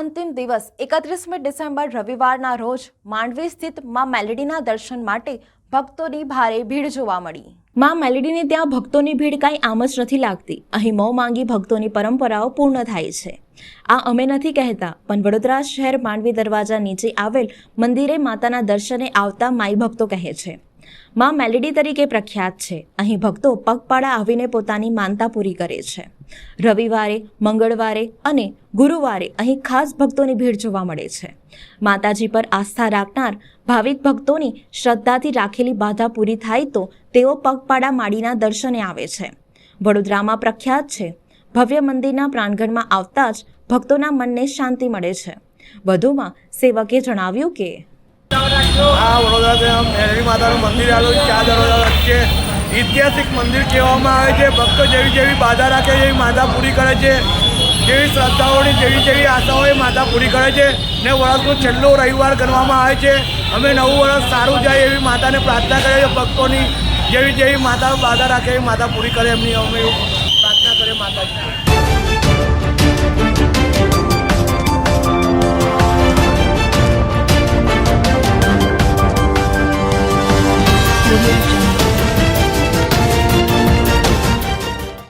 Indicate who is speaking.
Speaker 1: અંતિમ દિવસ, એકત્રીસમી ડિસેમ્બર, રવિવારના રોજ માંડવી સ્થિત મા મેલેડીના દર્શન માટે ભક્તોની ભારે ભીડ જોવા મળી. મા મેલેડીને ત્યાં ભક્તોની ભીડ કાંઈ આમ જ નથી લાગતી. અહીં મો માંગી ભક્તોની પરંપરાઓ પૂર્ણ થાય છે. આ અમે નથી કહેતા, પણ વડોદરા શહેર માંડવી દરવાજા નીચે આવેલ મંદિરે માતાના દર્શને આવતા માઈ ભક્તો કહે છે. માં મેલેડી તરીકે પ્રખ્યાત છે. અહીં ભક્તો પગપાળા આવીને પોતાની માનતા પૂરી કરે છે. રવિવારે, મંગળવારે અને ગુરુવારે અહીં ખાસ ભક્તોની ભીડ જોવા મળે છે. માતાજી પર આસ્થા રાખનાર ભાવિક ભક્તોની શ્રદ્ધાથી રાખેલી બાધા પૂરી થાય તો તેઓ પગપાળા માડીના દર્શને આવે છે. વડોદરામાં પ્રખ્યાત છે. ભવ્ય મંદિરના પ્રાંગણમાં આવતા જ ભક્તોના મનને શાંતિ મળે છે. વધુમાં સેવકે જણાવ્યું કે
Speaker 2: આ વડોદરા મેરડી માતાનું મંદિર આવેલું ચાર દરવાજા વચ્ચે. ઐતિહાસિક મંદિર કહેવામાં આવે છે. ભક્તો જેવી જેવી બાધા રાખે છે, એવી માતા પૂરી કરે છે. જેવી શ્રદ્ધાઓની જેવી જેવી આશાઓ એ માતા પૂરી કરે છે. ને વર્ષનો છેલ્લો રવિવાર ગણવામાં આવે છે. અમે નવું વર્ષ સારું જાય એવી માતાને પ્રાર્થના કરીએ છીએ. ભક્તોની જેવી જેવી માતા બાધા રાખે એવી માતા પૂરી કરે એમની અમે પ્રાર્થના કરીએ માતાજી Thank you.